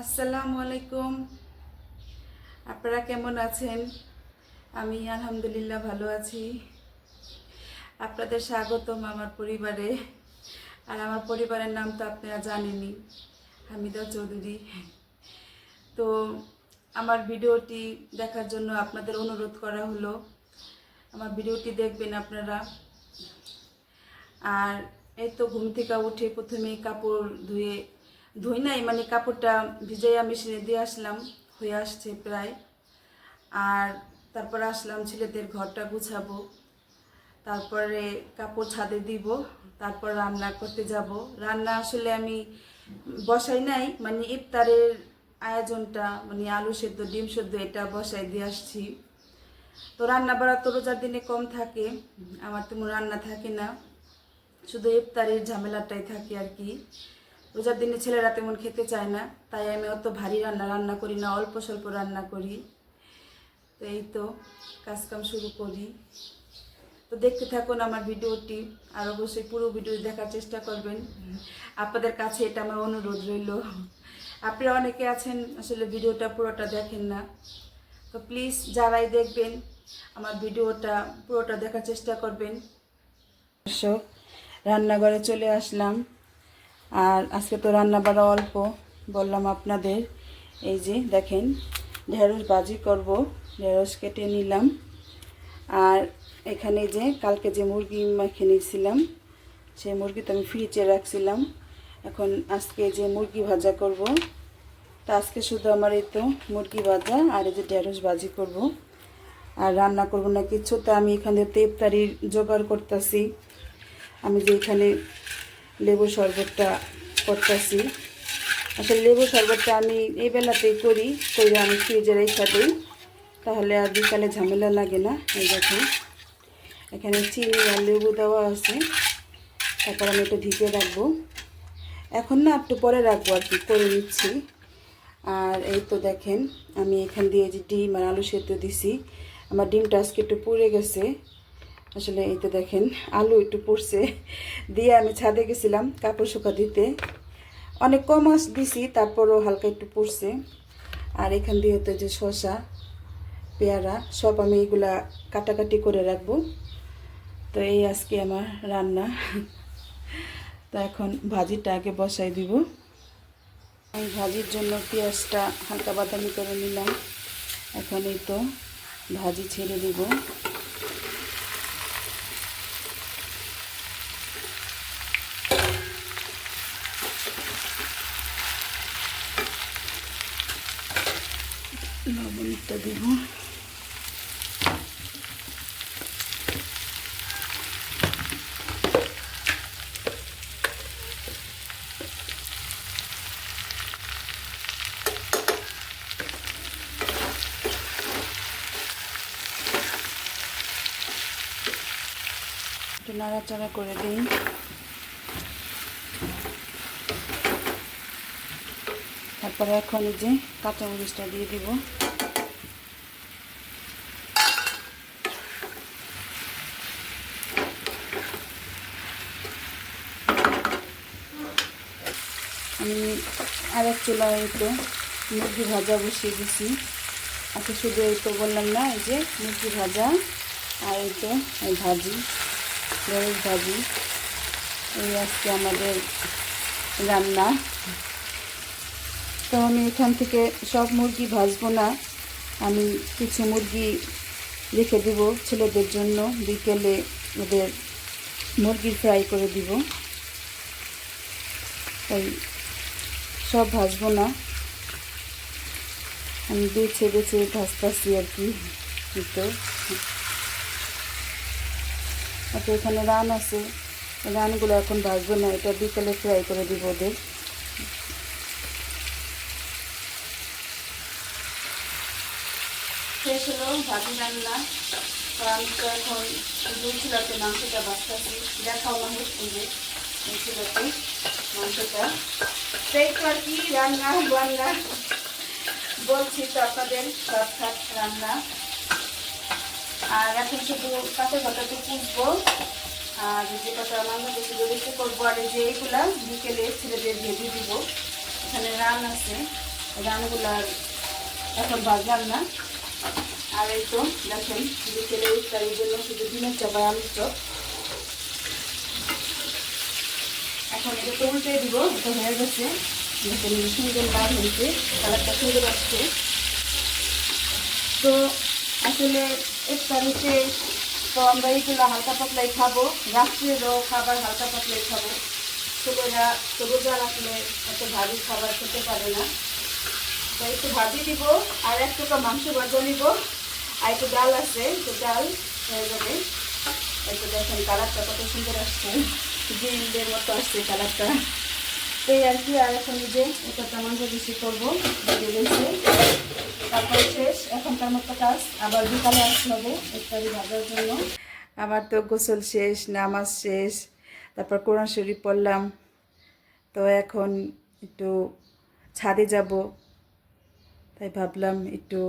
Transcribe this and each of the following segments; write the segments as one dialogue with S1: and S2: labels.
S1: আসসালামু আলাইকুম। আপনারা কেমন আছেন? আমি আলহামদুলিল্লাহ ভালো আছি। আপনাদের স্বাগতম আমার পরিবারে। আর আমার পরিবারের নাম তো আপনারা জানেনই, হামিদা চৌধুরী। তো আমার ভিডিওটি দেখার জন্য আপনাদের অনুরোধ করা হলো। আমার ভিডিওটি দেখবেন আপনারা। আর এই তো ঘুম থেকে উঠে প্রথমে কাপড় ধুয়ে ধুই নাই মানে কাপড়টা ভিজাইয়া মেশিনে দিয়ে আসলাম, হয়ে আসছে প্রায়। আর তারপরে আসলাম ছেলেদের ঘরটা গুছাবো, তারপরে কাপড় ছাদে দিব, তারপর রান্না করতে যাব। রান্না আসলে আমি বসাই নাই মানে ইফতারের আয়োজনটা মানে আলু সেদ্ধ, ডিম সেদ্ধ, এটা বসাই দিয়ে আসছি। তো রান্না বাড়া তো রোজার দিনে কম থাকে, আমার তেমন রান্না থাকে না, শুধু ইফতারের ঝামেলাটাই থাকে আর কি। রোজার দিনে ছেলেরা তেমন খেতে চায় না, তাই আমি অত ভারী রান্না রান্না করি না, অল্প স্বল্প রান্না করি। তো এই তো কাজকাম শুরু করি। তো দেখতে থাকুন আমার ভিডিওটি, আর অবশ্যই পুরো ভিডিও দেখার চেষ্টা করবেন। আপনাদের কাছে এটা আমার অনুরোধ রইল। আপনারা অনেকে আছেন, আসলে ভিডিওটা পুরোটা দেখেন না। তো প্লিজ যারাই দেখবেন, আমার ভিডিওটা পুরোটা দেখার চেষ্টা করবেন। রান্নাঘরে চলে আসলাম। আর আজকে তো রান্না বাড়া অল্প, বললাম আপনাদের। এই যে দেখেন, ঢেঁড়স বাজি করব, ঢেঁড়স কেটে নিলাম। আর এখানে যে কালকে যে মুরগি মেখে নিয়েছিলাম, সেই মুরগি তো আমি ফ্রিজে রাখছিলাম। এখন আজকে যে মুরগি ভাজা করব, তা আজকে শুধু আমার এই তো মুরগি ভাজা আর এই যে ঢেঁড়স ভাজি করব। আর রান্না করব না কিছু তা আমি এখানে তেপতারির জোগাড় করতেছি। আমি যে এখানে লেবু শরবতটা করতেছি। আসলে লেবু শরবতটা আমি এই বেলাতেই করি করে আমি ফ্রিজে রেখে দিই। তাহলে আর বিকালে ঝামেলা লাগে না, এই দেখুন। এখানে চিনি আর লেবু দেওয়া আছে, তারপর আমি একটু ঢেকে রাখব। এখন না একটু পরে রাখব আর কি, করে নিচ্ছি। আর এই তো দেখেন, আমি এখান দিয়ে যে ডিম আর আলু সেদ্ধ দিছি, আমার ডিমটা আজকে একটু পুড়ে গেছে। আসলে এই তো দেখেন, আলু একটু পড়ছে। দিয়ে আমি ছাদে গেছিলাম কাপড় শুকা দিতে। অনেক কম মাছ দিছি, তারপরও হালকা একটু পড়ছে। আর এখান দিয়ে তো যে শসা, পেয়ারা, সব আমি এগুলা কাটাকাটি করে রাখব। তো এই আজকে আমার রান্না। তো এখন ভাজিটা আগে বসাই দিব। আমি ভাজির জন্য পেঁয়াজটা হালকা বাদামি করে নিলাম। এখন এই তো ভাজি ছেড়ে দিব। দিব। একটু নাড়াচাড়া করে দিই। তারপরে এখন যে কাঁচামরিচটা দিয়ে দিব আমি আরেক চুলায় এই তো মুরগি ভাজা বসিয়ে দিছি। আচ্ছা শুধু এই তো বললাম না, এই যে মুরগি ভাজা আর এই তো এই ভাজি ঢেঁড়স ভাজি। এই আজকে আমাদের রান্না। তো আমি এখান থেকে সব মুরগি ভাজবো না, আমি কিছু মুরগি রেখে দিব ছেলেদের জন্য, বিকেলে ওদের মুরগির ফ্রাই করে দিব। তাই সব ভাজবো না। আমি বেছে বেছে ভাজতেছি আর কি। তো। আচ্ছা এখানে রান আছে। রানগুলো এখন ভাজবো না, এটা বিকেলে ফ্রাই করে দিব ওদের। শেষ হলো, ভাজি রান্না তো আমি তো এখন দুই চুলাতে মাংসটা বাঁচতেছি দেখাও মানুষ বলছি তো আপনাদের শর্টকাট রান্না। আর এখন শুধু কাঁচা ঘটাতে কুচবো আর যে কটা রান্না করছি বেশি করব। আর যে এইগুলা বিকেলে ছেলেদের ভেজে দিব। এখানে রান আছে রানগুলার এখন ভাজলাম না। আর এই তো দেখেন, বিকেলে ইফতারির জন্য শুধু ডিমের চাপায় আলুর চপ। এখন এটা তো উল্টে দিব এটা হয়ে গেছে সুন্দর বার হয়েছে, কালারটা সুন্দর আসছে। তো আসলে ইফতারিতে তো আমরা এইগুলো হালকা পাতলাই খাব রাত্রেরও খাবার হালকা পাতলাই খাব। ছেলেরা তো রোজা রাখলে এত ভারী খাবার খেতে পারে না। তো একটু ভাজি দিব, আর এক টুকরা মাংস ভাজা নিব। আর একটু ডাল আছে তো ডাল হয়ে যাবে। একটু দেখেন কালারটা কত সুন্দর আসছে। গ্রিনদের মতো আসছে কালারটা। এই আর কি, আর এখন যে এটা টমাটো বেশি করব দিয়ে রয়েছে তারপরে শেষ, এখনকার মতো কাজ। আবার বিকালে আসতে হবে ইত্যাদি ভাজার জন্য। আমার তো গোসল শেষ, নামাজ শেষ, তারপর কোরআন শরীফ পড়লাম। তো এখন একটু ছাদে যাব। তাই ভাবলাম একটু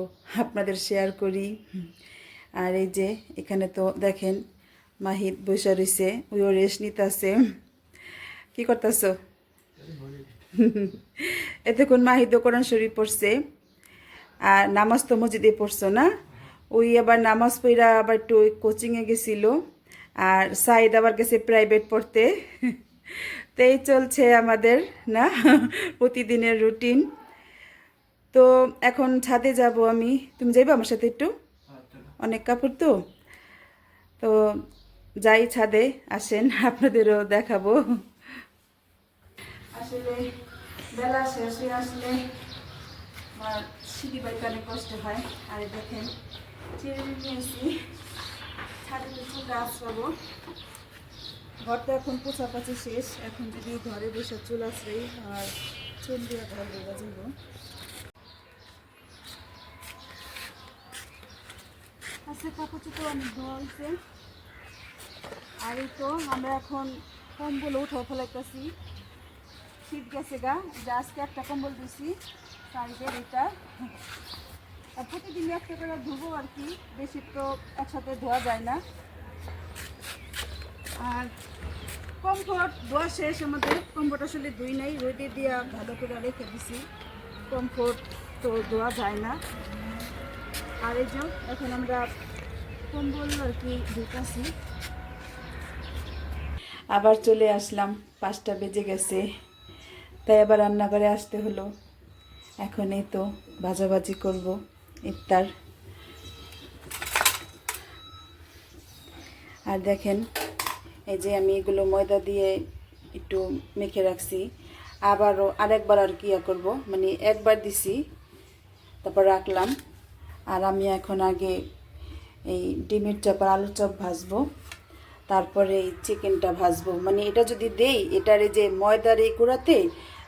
S1: আপনাদের শেয়ার করি। আর এই যে এখানে তো দেখেন মাহিদ বসে রয়েছে ওইও রেস্ট নিতেছে কি করতেছ? এতক্ষণ মাহিদও কোরআন শরীফ পড়ছে? আর নামাজ তো মসজিদে পড়ছো না? ওই আবার নামাজ পড়া আবার একটু কোচিংয়ে গেছিল। আর সাইদ আবার গেছে প্রাইভেট পড়তে। তো এই চলছে আমাদের না? প্রতিদিনের রুটিন তো এখন ছাদে যাব আমি। তুমি যাইবে আমার সাথে একটু? অনেক কাপড় তো? তো যাই ছাদে আসেন, আপনাদেরও দেখাবো। আসলে বেলা শেষ হয়ে আসলে সিঁড়ি বাইতে অনেক কষ্ট হয়। আর দেখেন ছাদে ঘরটা এখন পোছাপাছি শেষ। এখন যদি ঘরে বসে চুল আসলেই আর চুল দিয়ে ঘর লেগে যাব আচ্ছা কাপড় অনেক ধোয়া হয়েছে আর এই তো আমরা এখন কম্বল উঠে ফেলাইতেছি। শীত গেছে গা যে আজকে একটা কম্বল দিছি সাইডের এটা আর প্রতিদিন একটা করে ধুবো আর কি, বেশি তো একসাথে ধোয়া যায় না। আর কমফোর্ট ধোয়া শেষ, আমাদের কমফোর্ট আসলে ধুই নাই, রোদে দিয়া ভালো করে রেখে দিছি। কমফোর্ট তো ধোয়া যায় না। আর এই যে এখন আমরা কম্বল আর কি ধুতাছি আবার চলে আসলাম, পাঁচটা বেজে গেছে। তাই আবার রান্নাঘরে আসতে হলো। এখন এই তো ভাজাভাজি করব, ইফতার। আর দেখেন, এই যে আমি এগুলো ময়দা দিয়ে একটু মেখে রাখছি। আবারও আরেকবার আর কি করব মানে একবার দিছি, তারপর রাখলাম। আর আমি এখন আগে এই ডিমের চপ আর আলুর চপ ভাজবো। তারপরে এই চিকেনটা ভাজবো। মানে এটা যদি দেই, এটার এই যে ময়দার এই কুড়াতে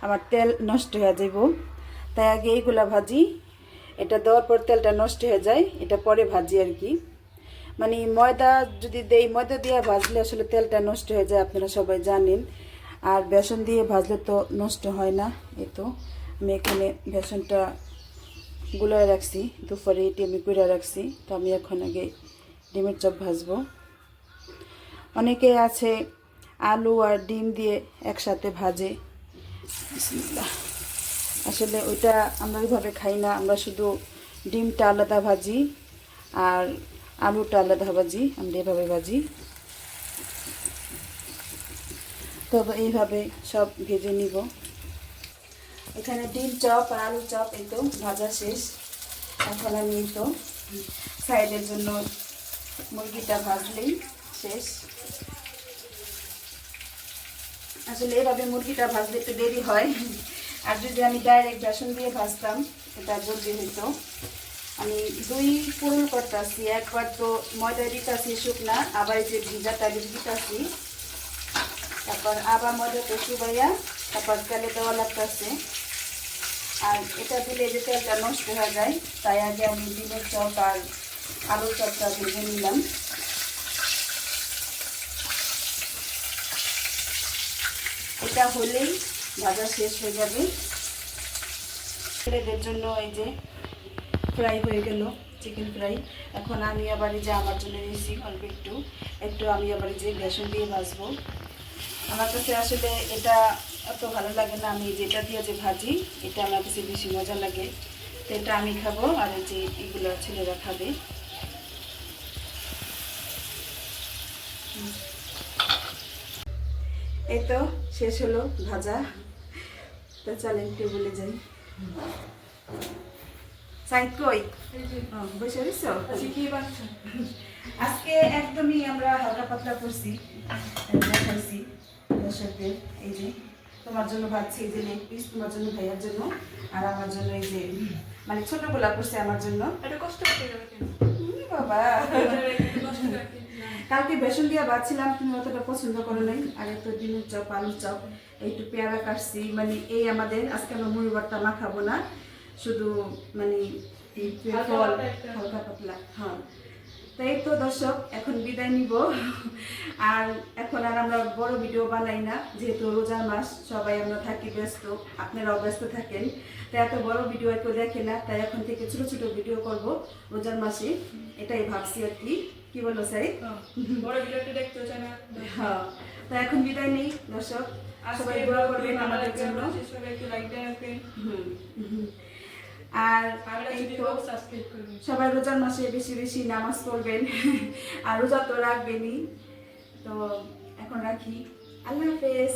S1: আমার তেল নষ্ট হয়ে যাব তাই আগে এইগুলা ভাজি, এটা দেওয়ার পর তেলটা নষ্ট হয়ে যায়, এটা পরে ভাজি আর কি। মানে ময়দা যদি দেই, ময়দা দিয়ে ভাজলে আসলে তেলটা নষ্ট হয়ে যায়, আপনারা সবাই জানেন। আর বেসন দিয়ে ভাজলে তো নষ্ট হয় না এ তো। আমি এখানে বেসনটা গুলায় রাখছি, দুপুরে এটি আমি করে রাখছি। তো আমি এখন আগে ডিমের চপ ভাজবো। অনেকে আছে আলু আর ডিম দিয়ে একসাথে ভাজে। আসলে ওইটা আমরা ওইভাবে খাই না, আমরা শুধু ডিমটা আলাদা ভাজি আর আলুটা আলাদা ভাজি, আমরা এভাবে ভাজি। তো এইভাবে সব ভেজে নিব। এখানে ডিম চপ আর আলু চপ এই তো ভাজা শেষ। এখন আমি এই তো সাইডের জন্য মুরগিটা ভাজলেই শেষ। আসলে এভাবে মুরগিটা ভাজতে একটু দেরি হয়। আর যদি আমি ডাইরেক্ট বেসন দিয়ে ভাজতাম, এটা জলদি হইতো। আমি দুই পুরুল করতেছি, একবার তো ময়দা দিতেছি শুকনা, আবার যে ভিজাটা দিতেছি। তারপর আবার ময়দাটা শুকাইয়া তারপর তেলে দেওয়া লাগতেছে। আর এটা দিলে যে তেলটা নষ্ট হয়ে যায়, তাই আগে আমি ডিমের চপ আর আলুর চপটা ভেজে নিলাম। এটা হলেই ভাজা শেষ হয়ে যাবে। ছেলেদের জন্য এই যে ফ্রাই হয়ে গেল, চিকেন ফ্রাই। এখন আমি আবার যে আমার জন্য নিয়েছি অল্প একটু। একটু আমি আবার যে বেসন দিয়ে ভাজবো। আমার কাছে আসলে এটা অত ভালো লাগে না। আমি যেটা দিয়ে যে ভাজি, এটা আমার কাছে বেশি মজা লাগে। তো এটা আমি খাব, আর যে এগুলো ছেলেরা খাবে। এই তো শেষ হলো ভাজা। তো চলেন টেবিলে যাই। সাইড কই? ও, বসে রয়েছো? আজকে একদমই আমরা হালকা পাতলা করছি দেখাইছি দর্শকদের এই যে তোমার জন্য ভাবছি এই যে লেগ পিস তোমার জন্য ভাইয়ার জন্য আর আমার জন্য এই যে মানে ছোট গোলা করছে আমার জন্য।
S2: এটা কষ্ট করতে
S1: বাবা। কালকে বেসন দিয়ে বাচ্ছিলাম তুমি অতটা পছন্দ করো নাই। আর একটু ডিমের চপ আলুর চপ একটু পেয়ারা কাটছি। মানে এই আমাদের আজকে আমরা মুড়ি ভর্তা মাখাবো না। শুধু মানে
S2: হালকা
S1: ফল
S2: পাতলা
S1: হালকা পাতলা হ্যাঁ। তাই তো দর্শক এখন বিদায় নিব। আর এখন আর আমরা বড় ভিডিও বানাই না যেহেতু রোজার মাস সবাই আমরা থাকি ব্যস্ত আপনারাও ব্যস্ত থাকেন। তাই এত বড় ভিডিও কেউ দেখে না তাই এখন থেকে ছোট ছোট ভিডিও করব রোজার মাসে। এটাই ভাবছি আর কি। কি বলো স্যার
S2: বড় ভিডিওটা দেখতে চাই না?
S1: হ্যাঁ তো এখন বিদায় নেই দর্শক। সবাই দোয়া করবেন আমাদের জন্য।
S2: সবাই একটু লাইক রাখবেন
S1: হুম। আর সবাই রোজার মাসে বেশি বেশি নামাজ পড়বেন আর রোজা তো রাখবেনই। তো এখন রাখি। আল্লাহ হাফেজ।